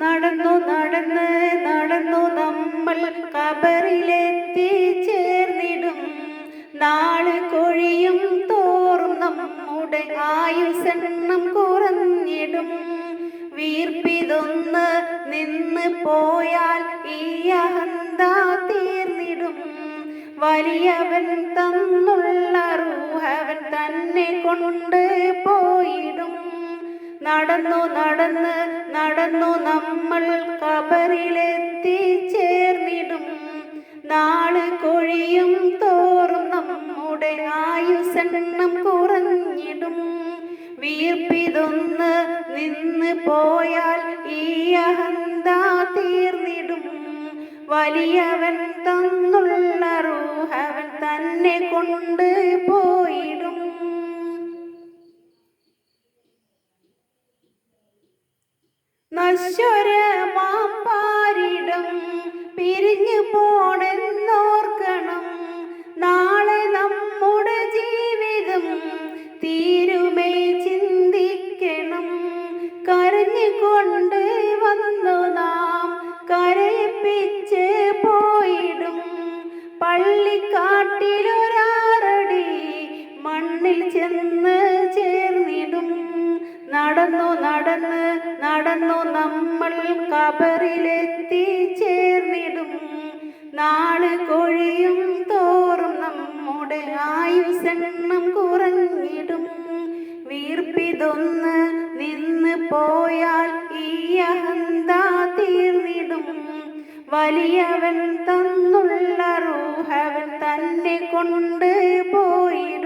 നടന്നു നടന്ന് നടന്നു നമ്മൾ കബറിലെത്തി ചേർന്നിടും. നാൾ കൊഴിയും തോറും നമ്മുടെ ആയുസെണ്ണം കുറഞ്ഞിടും. വീർപ്പിതൊന്ന് നിന്ന് പോയാൽ ഈ അഹന്ത തീർന്നിടും. വലിയവൻ തന്നുള്ള റൂഹവൻ തന്നെ കൊണ്ട് പോയിടും. നടന്നു നടന്ന് നടന്നു നമ്മൾ കബറിലെത്തി ചേർന്നിടും. നാൾ കൊഴിയും തോറും നമ്മുടെ ആയുസെണ്ണം കുറഞ്ഞിടും. വീർപ്പിതൊന്ന് നിന്ന് പോയാൽ ഈ അഹന്ത തീർന്നിടും. വലിയവൻ തന്നുള്ള റൂഹവൻ തന്നെ കൊണ്ട് നശ്വരമാപ്പാരിടം പിരിഞ്ഞു പോണെന്നോർക്കണം. നാളെ നമ്മുടെ ജീവിതം തീരുമേ ചിന്തിക്കണം. കരഞ്ഞുകൊണ്ട് വന്നു നാം കരയിപ്പിച്ച് പോയിടും. പള്ളിക്കാട്ടിലൊരാറടി മണ്ണിൽ ചെന്ന് ചേർന്നിടും. നടന്നു നടന്ന് നടന്നു നമ്മൾ കബറിലെത്തി ചേർന്നിടും. നാൾ കൊഴിയും തോറും നമ്മുടെ ആയുസെണ്ണം കുറഞ്ഞിടും. വീർപ്പിതൊന്ന് നിന്ന് പോയാൽ ഈ അഹന്ത തീർന്നിടും. വലിയവൻ തന്നുള്ള റൂഹവൻ തന്നെ കൊണ്ട് പോയിടും.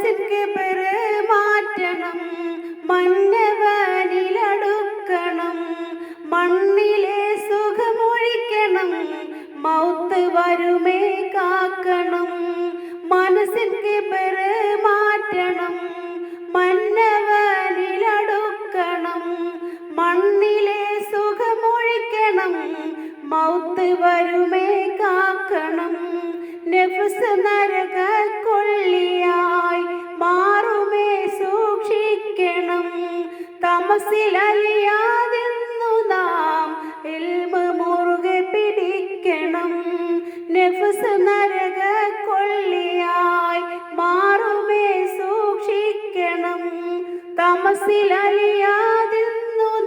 മനസ്സിക്ക് പെറ് മാറ്റണം മന്നവനിലടുക്കണം മണ്ണിലെ സുഖമൊഴിക്കണം മൗത്ത് വരുമേ കാക്കണം. മനസ്സിക്ക് പെറ് മാറ്റണം മന്നവനിലടുക്കണം മണ്ണിലെ സുഖമൊഴിക്കണം മൗത്ത് വരുമേ കാക്കണം. നഫ്സ് നരക തമസിലലിയാതെന്നു നാം ഇൽമ മുറുകെ പിടിക്കണം. നഫ്സ് നരക കൊള്ളിയായി മാറുമേ സൂക്ഷിക്കണം. തമസിലറിയാതെന്നു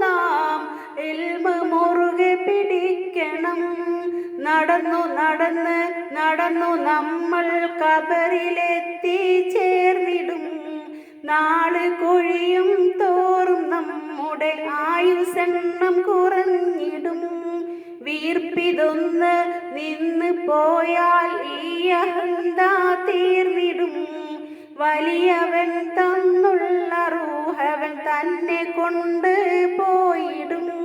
നാം ഇൽമ മുറുകെ പിടിക്കണം. നടന്നു നടന്ന് നടന്നു നമ്മൾ കബറിലെത്തി ചേർന്നിടും. നാൾ കൊഴിയും ആയുസെണ്ണം കുറഞ്ഞിടും. വീർപ്പിതൊന്ന് നിന്ന് പോയാൽ ഈ അഹന്ത തീർന്നിടും. വലിയവൻ തന്നുള്ള റൂഹവൻ തന്നെ കൊണ്ട് പോയിടും.